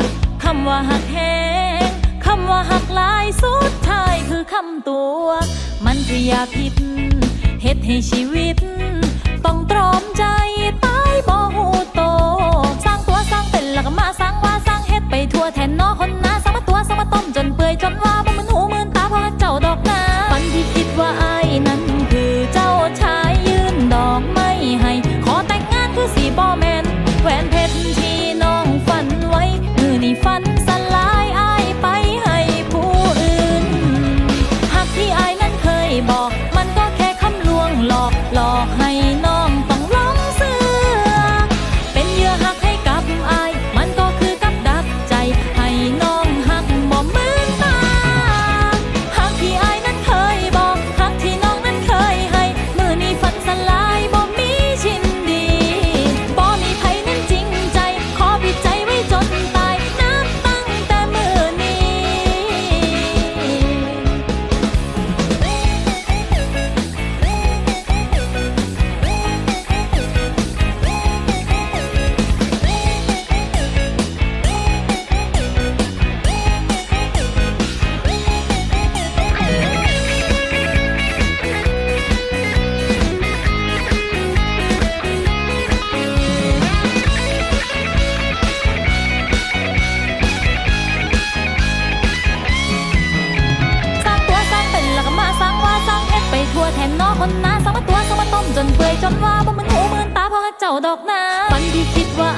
ดคำว่าหักแหงคำว่าหักลายสุดท้ายคือคำตัว มันกริยาพิษเฮ็ดให้ชีวิต ต้องตรอมใจตายบ่หูโต สร้างตัวสร้างเป็นหลักมาสร้างว่าสร้างเฮ็ดไปทั่วแทนนอคนนาสร้างมาตัวสร้างมาต้มจนเปื่อยจนว่าบ่มันหูมือนตาพอเจ้าดอกนาฝันที่คิดว่า บ จนเปื่อยจนว่าบ่มันหูเหมือนตาเพราะเจ้าดอกนาฝันที่คิดว่า